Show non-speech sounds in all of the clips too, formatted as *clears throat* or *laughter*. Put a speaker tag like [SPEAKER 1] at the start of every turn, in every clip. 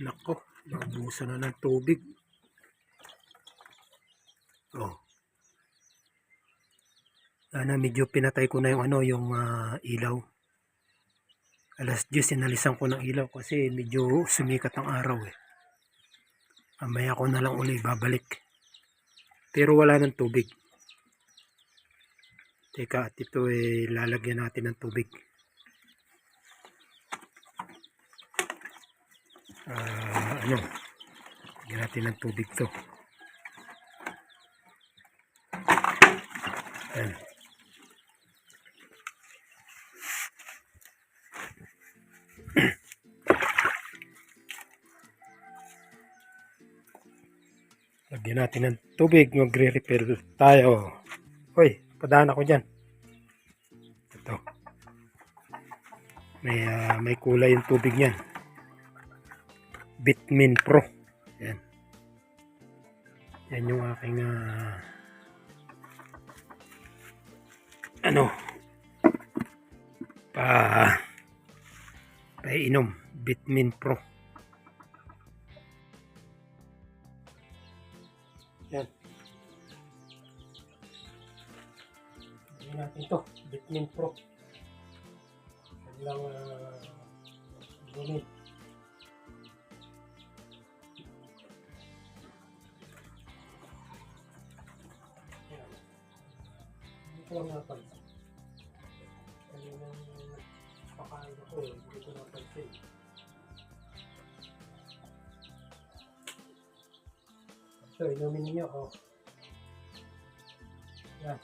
[SPEAKER 1] Nako, naubusan na ng tubig. Oh. Sana medyo pinatay ko na yung ano, yung ah, ilaw. Alas 10 inalisan ko ng ilaw kasi medyo sumikat ang araw eh. Mamaya ko na lang uli babalik. Pero wala ng tubig. Teka, at ito eh lalagyan natin ng tubig. Ah, ano? Lagyan natin ng tubig to. Ayan. *clears throat* Lagyan natin ng tubig. Magre-refill tayo. Hoy, padaan ako dyan. Ito. May, ah, may kulay yung tubig niyan. Bitmin Pro. Yan. Yan yung aking ah, ano pa painom Bitmin Pro. Yan. Yan natin to. Bitmin Pro. Kanilang uh, inumin. Hindi ko lang napansin. Kaninang pakain ako eh. Hindi ko napansin. Ito, inumin niyo. Oh. Yan.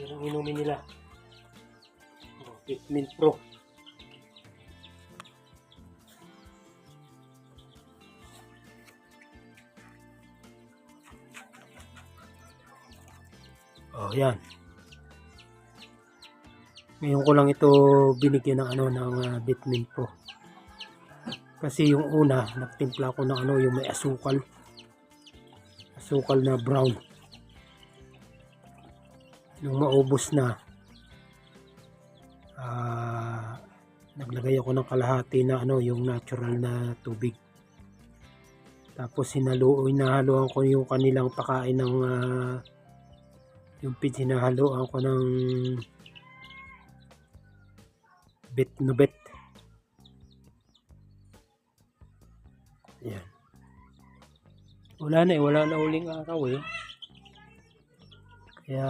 [SPEAKER 1] Yan ang inumin nila. Oh, Bitmin Pro. Oh, yan. Ngayon ko lang ito binigyan ng ano ng uh, Bitmin Pro. Kasi yung una, nagtimpla ko ng ano yung may asukal. Asukal na brown. Nung maubos na, ah, naglagay ako ng kalahati na ano yung natural na tubig. Tapos sinalo, hinahaluan ko yung kanilang pakain ng ah, yung pid hinahaluan ko ng bit no bet. Yan. Wala na eh, wala na uling araw eh. Kaya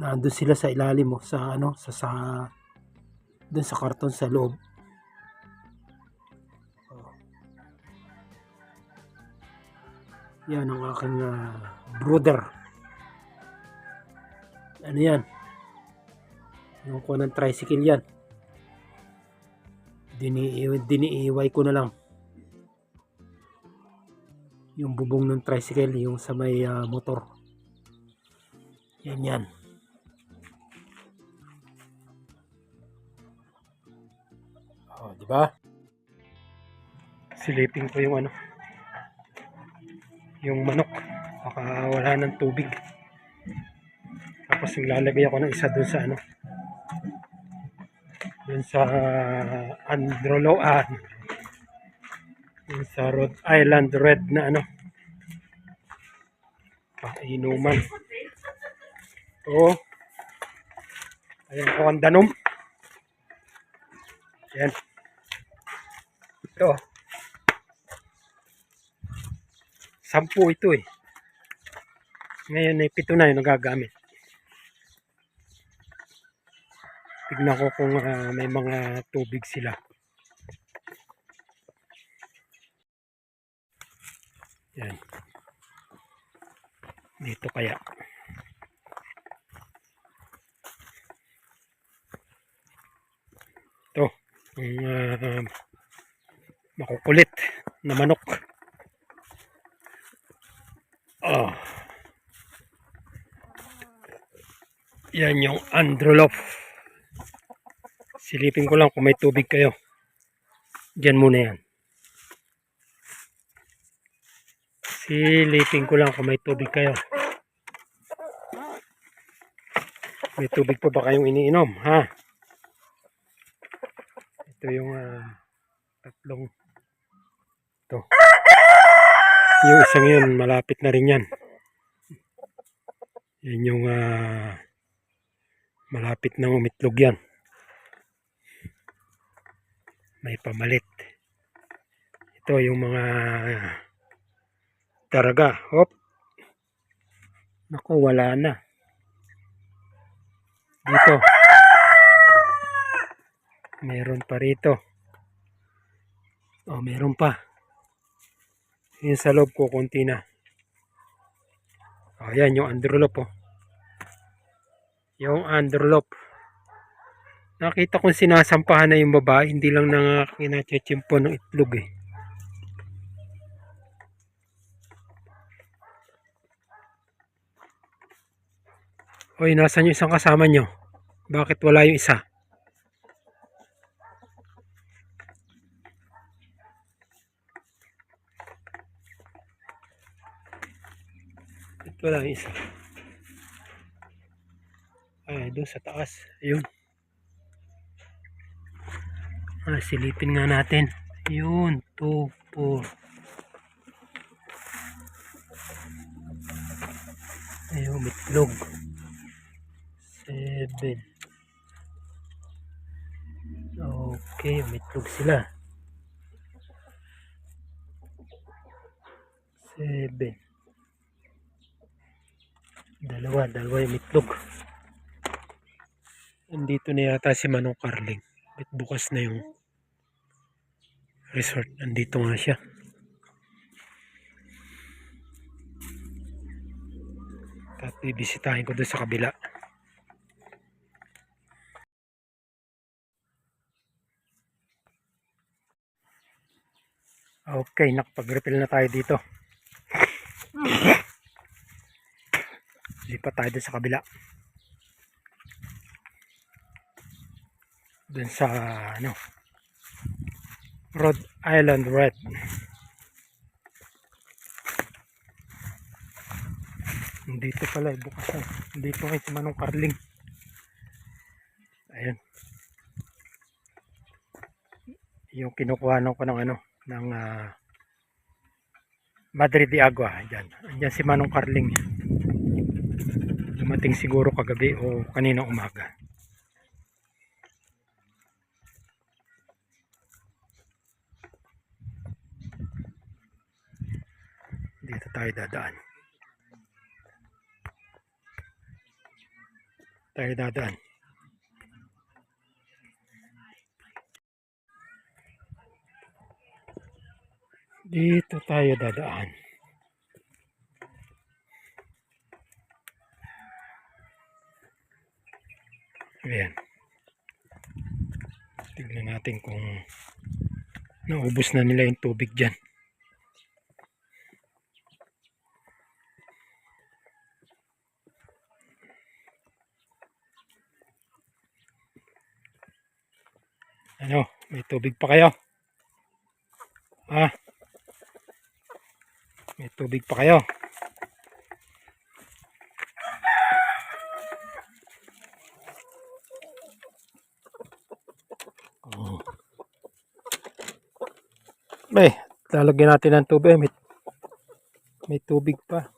[SPEAKER 1] nandun sila sa ilalim mo sa ano sa sa dun sa karton sa loob. Oh. Yan ang aking ah, brother. Ano yan? Yung ko ng tricycle yan. Dini diniiway ko na lang. Yung bubong ng tricycle, yung sa may ah, motor. Yan yan. Oh, di ba? Silipin ko yung ano. Yung manok. Baka wala ng tubig. Tapos lalagay ako ng isa dun sa ano. Dun sa Androlo ah, dun sa Rhode Island Red na ano. Painuman. Oo. Ayan po ang danom. Ayan. Ito. Sampu ito eh. Ngayon ay pito na yung nagagamit. Tignan ko kung ah, may mga tubig sila. Yan. Dito kaya. Ito. Yung ah, makukulit na manok. Oh. Yan yung androlof. Silipin ko lang kung may tubig kayo. Diyan muna yan. Silipin ko lang kung may tubig kayo. May tubig pa ba kayong iniinom, ha? Ito yung ah, tatlong Ito. Yung isang yun, malapit na rin yan. Yan yung ah, malapit na umitlog yan. May pamalit. Ito yung mga taraga. Hop. Naku, wala na. Dito. Meron pa rito. Oh, meron pa. Yung sa loob ko, konti na. Oh, yan, yung underloop, oh. Yung underloop. Nakita kong sinasampahan na yung babae, hindi lang nang kinachechimpo ng itlog, eh. Hoy, nasan yung isang kasama nyo? Bakit wala yung isa? Bakit wala yung isa? Ay, doon sa taas. Ayun. Ah, silipin nga natin. Yun, 2, 4. Ayun, mitlog. 7. Okay, mitlog sila. 7. Dalawa, dalawa yung mitlog. Nandito na yata si Manong Carling. Bukas na yung resort. Nandito nga siya. At bibisitahin ko doon sa kabila. Okay, nakapag-refill na tayo dito. Lipat tayo doon sa kabila. Doon sa ano Rhode Island Red. Dito pala, bukas na. Dito si Manong Carling. Ayan. Yung kinukuha ko ng ano, ng ah, Madre de Agua. Ayan. Ayan si Manong Carling. Dumating siguro kagabi o kanina umaga. Dito tayo dadaan. Tayo dadaan. Dito tayo dadaan. Ayan. Tignan natin kung naubos na nila yung tubig dyan. Ano, may tubig pa kayo? Ha? May tubig pa kayo? Oh. May, lalagyan natin ng tubig. May, may tubig pa.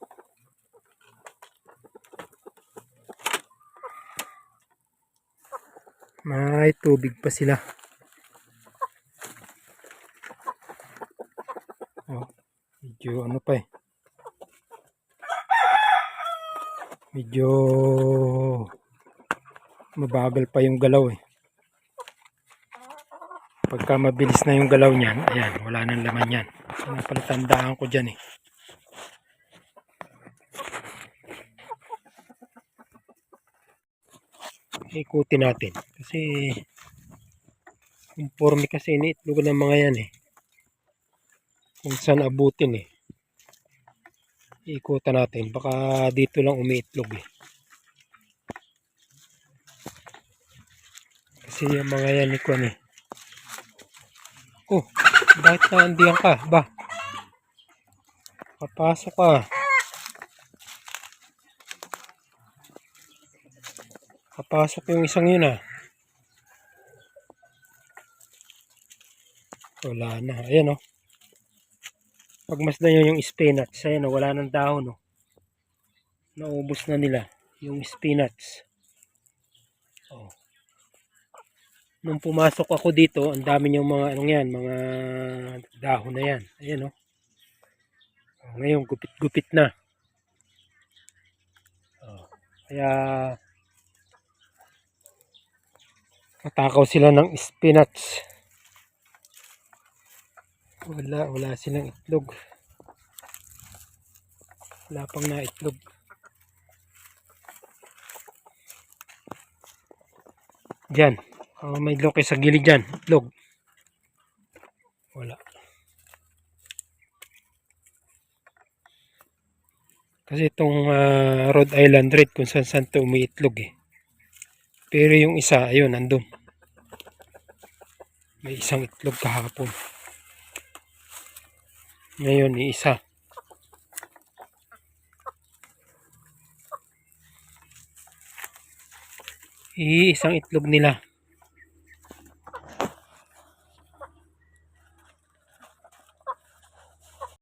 [SPEAKER 1] May tubig pa sila. Oh, medyo ano pa eh. Medyo mabagal pa yung galaw eh. Pagka mabilis na yung galaw niyan, ayan, wala nang laman yan. So, napalatandaan ko dyan eh. Ikutin natin. Kasi conforme kasi iniitlog ng mga yan eh. Kung saan abutin eh. Ikutan natin. Baka dito lang umiitlog eh. Kasi yung mga yan ni Kwan eh. Oh, bakit naandiyan ka? Ba? Papasok ka. Papasok yung isang yun ah. Wala na. Ayan oh. Pagmasdan nyo yung spinach, ayan o, wala ng dahon o. Naubos na nila yung spinach. Oh. Nung pumasok ako dito, ang dami yung mga anong yan, mga dahon na yan. Ayan o. Oh, ngayon, gupit-gupit na. Oh. Kaya Katakaw sila ng spinach. Wala, wala silang itlog. Wala pang na itlog. Diyan. Oh, may loke sa gilid dyan. Itlog. Wala. Kasi itong ah, Rhode Island Red kung saan saan to may itlog eh. Pero yung isa, ayun, nandun. May isang itlog kahapon. Ngayon, may isa. Iisang itlog nila.